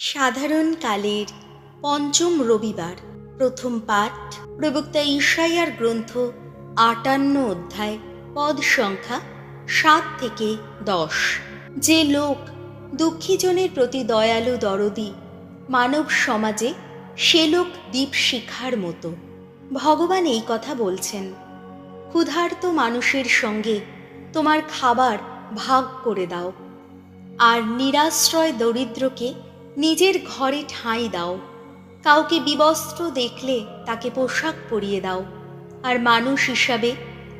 সাধারণ কালের পঞ্চম রবিবার, প্রথম পাঠ, প্রবক্তা ঈশাইয়ার গ্রন্থ, আটান্ন অধ্যায়, পদ সংখ্যা সাত থেকে দশ। যে লোক দুঃখীজনের প্রতি দয়ালু দরদি, মানব সমাজে সে লোক দীপশিখার মতো। ভগবান এই কথা বলছেন, ক্ষুধার্ত মানুষের সঙ্গে তোমার খাবার ভাগ করে দাও, আর নিরাশ্রয় দরিদ্রকে নিজের ঘরে ঠাঁই দাও। কাউকে বিবস্ত্র দেখলে তাকে পোশাক পরিয়ে দাও। আর মানুষ হিসাবে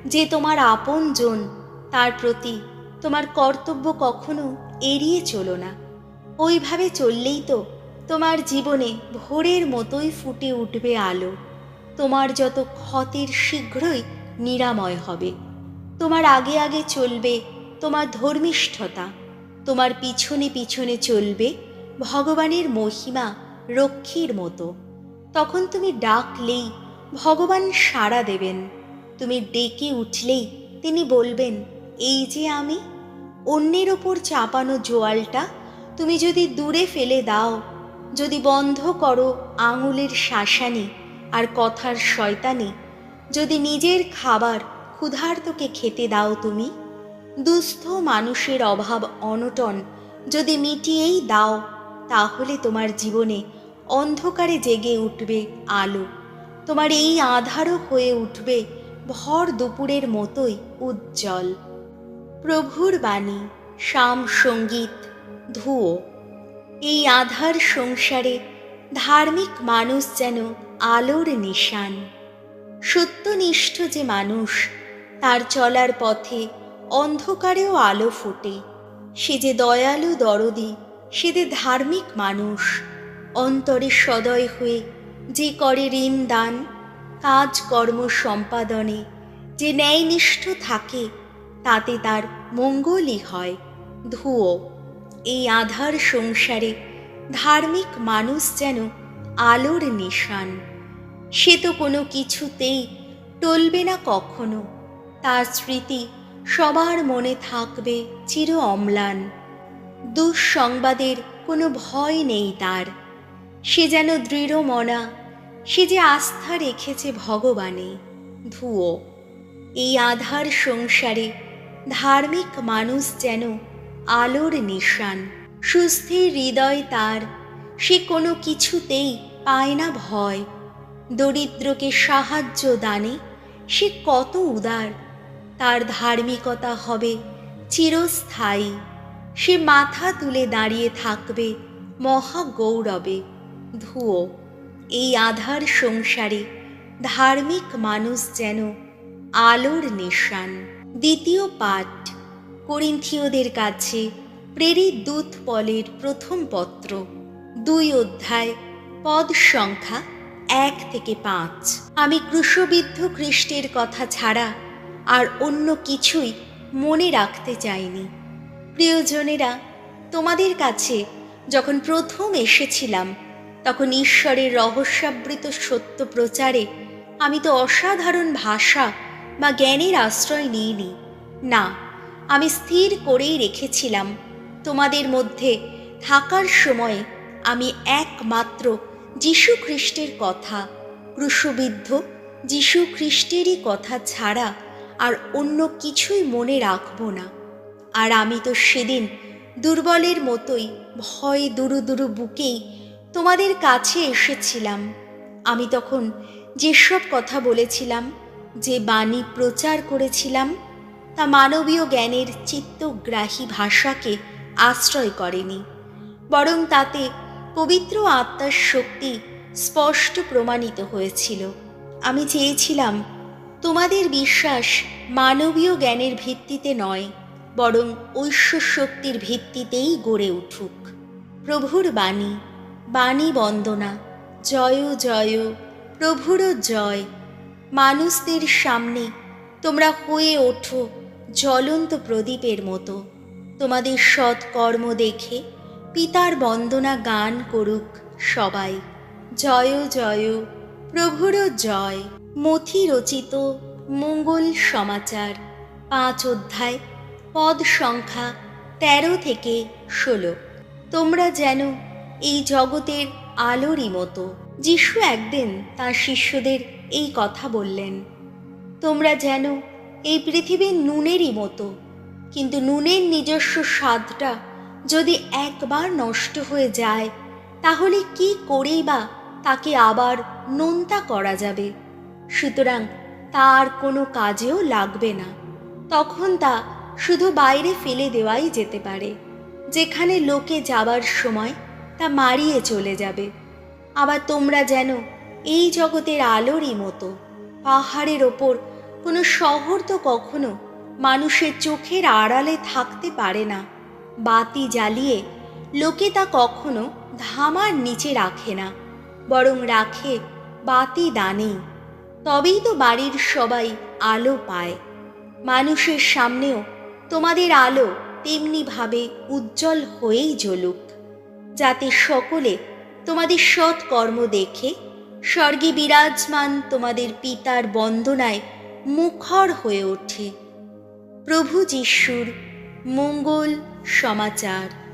যে তোমার আপনজন, তার প্রতি তোমার কর্তব্য কখনো এড়িয়ে চলো না। ওইভাবে চললেই তো তোমার জীবনে ভোরের মতোই ফুটে উঠবে আলো। তোমার যত ক্ষতের শীঘ্রই নিরাময় হবে। তোমার আগে আগে চলবে তোমার ধর্মিষ্ঠতা। তোমার পিছনে পিছনে চলবে ভগবানের মহিমা রক্ষীর মতো। তখন তুমি ডাকলেই ভগবান সাড়া দেবেন। তুমি ডেকে উঠলেই তিনি বলবেন, এই যে আমি, অন্যের ওপর চাপানো জোয়ালটা তুমি যদি দূরে ফেলে দাও, যদি বন্ধ করো আঙুলের শাসানি আর কথার শয়তানি, যদি নিজের খাবার ক্ষুধার্তকে খেতে দাও তুমি, দুস্থ মানুষের অভাব অনটন যদি মিটিয়েই দাও তাহলে তোমার জীবনে অন্ধকারে জেগে উঠবে আলো। তোমার এই আধারও হয়ে উঠবে ভর দুপুরের মতোই উজ্জ্বল। প্রভুর বাণী শাম সংগীত ধুয়ো এই আধার সংসারে ধার্মিক মানুষ যেন আলোর নিশান। সত্যনিষ্ঠ যে মানুষ, তার চলার পথে অন্ধকারেও আলো ফোটে। সে যে দয়ালু দরদি সে যে ধার্মিক মানুষ, অন্তরে সদয় হয়ে যে করে ঋণ দান কাজকর্ম সম্পাদনে যে ন্যায়নিষ্ঠ থাকে, তাতে তার মঙ্গলই হয়। ধুয়ো এই আধার সংসারে ধার্মিক মানুষ যেন আলোর নিশান। সে তো কোনো কিছুতেই টলবে না কখনো। তার স্মৃতি সবার মনে থাকবে চির অম্লান। দুঃসংবাদের কোনো ভয় নেই তার। সে যেন দৃঢ় মনা, সে যে আস্থা রেখেছে ভগবানে। ধুয়ো, এই আধার সংসারে ধার্মিক মানুষ যেন আলোর নিশান, সুস্থির হৃদয় তার। সে কোনো কিছুতেই পায় না ভয়। দরিদ্রকে সাহায্য দানে সে কত উদার। তার ধার্মিকতা হবে চিরস্থায়ী। সে মাথা তুলে দাঁড়িয়ে থাকবে মহা গৌরবে ধুয়ো এই আধার সংসারে ধার্মিক মানুষ যেন আলোর নিশান। দ্বিতীয় পাঠ, করিন্থীয়দের কাছে প্রেরিত দূত পলের প্রথম পত্র, দুই অধ্যায়, পদ সংখ্যা এক থেকে পাঁচ। আমি ক্রুশবিদ্ধ খ্রিস্টের কথা ছাড়া আর অন্য কিছুই মনে রাখতে চাইনি। প্রিয়জনেরা তোমাদের কাছে যখন প্রথম এসেছিলাম, তখন ঈশ্বরের রহস্যাবৃত সত্য প্রচারে আমি তো অসাধারণ ভাষা বা জ্ঞানের আশ্রয় নিইনি। না, আমি স্থির করেই রেখেছিলাম। তোমাদের মধ্যে থাকার সময়ে আমি একমাত্র যীশু খ্রিস্টের কথা, ক্রুশবিদ্ধ যীশু খ্রিস্টেরই কথা ছাড়া আর অন্য কিছুই মনে রাখব না। আর আমি তো সেদিন দুর্বলের মতোই ভয় দুরু দুরু বুকেই তোমাদের কাছে এসেছিলাম। আমি তখন যেসব কথা বলেছিলাম, যে বাণী প্রচার করেছিলাম, তা মানবীয় জ্ঞানের চিত্তগ্রাহী ভাষাকে আশ্রয় করেনি। বরং তাতে পবিত্র আত্মার শক্তি স্পষ্ট প্রমাণিত হয়েছিল। আমি চেয়েছিলাম, তোমাদের বিশ্বাস মানবীয় জ্ঞানের ভিত্তিতে নয় বরং ঐশ্বর শক্তির ভিত্তিতেই গড়ে উঠুক। প্রভুর বাণী বাণী বন্দনা, জয় জয়, প্রভুর জয়। মানুষদের সামনে তোমরা হয়ে ওঠো জ্বলন্ত প্রদীপের মতো। তোমাদের সৎ কর্ম দেখে পিতার বন্দনা গান করুক সবাই। জয় জয়, প্রভুর জয়। মথি রচিত মঙ্গল সমাচার। পাঁচ অধ্যায় পদ সংখ্যা তেরো থেকে ষোলো। তোমরা যেন এই জগতের আলোরই মতো। যিশু একদিন তার শিষ্যদের এই কথা বললেন, তোমরা যেন এই পৃথিবীর নুনেরই মতো, কিন্তু নুনের নিজস্ব স্বাদটা যদি একবার নষ্ট হয়ে যায়, তাহলে কি করেই বা তাকে আবার নোনতা করা যাবে? সুতরাং তার কোনো কাজেও লাগবে না। তখন তা শুধু বাইরে ফেলে দেওয়াই যেতে পারে। যেখানে লোকে যাবার সময় তা মারিয়ে চলে যাবে। আবার তোমরা যেন এই জগতের আলোরই মতো, পাহাড়ের ওপর কোনো শহর তো কখনো মানুষের চোখের আড়ালে থাকতে পারে না। বাতি জ্বালিয়ে লোকে তা কখনো ধামার নিচে রাখে না, বরং রাখে বাতি দানেই। তবেই তো বাড়ির সবাই আলো পায়। মানুষের সামনেও তোমাদের আলো তেমনিভাবে উজ্জ্বল হয়েই জ্বলুক, যাতে সকলে তোমাদের সৎ কর্ম দেখে, স্বর্গে বিরাজমান তোমাদের পিতার বন্দনায় মুখর হয়ে ওঠে। প্রভু যিশুর মঙ্গল সমাচার।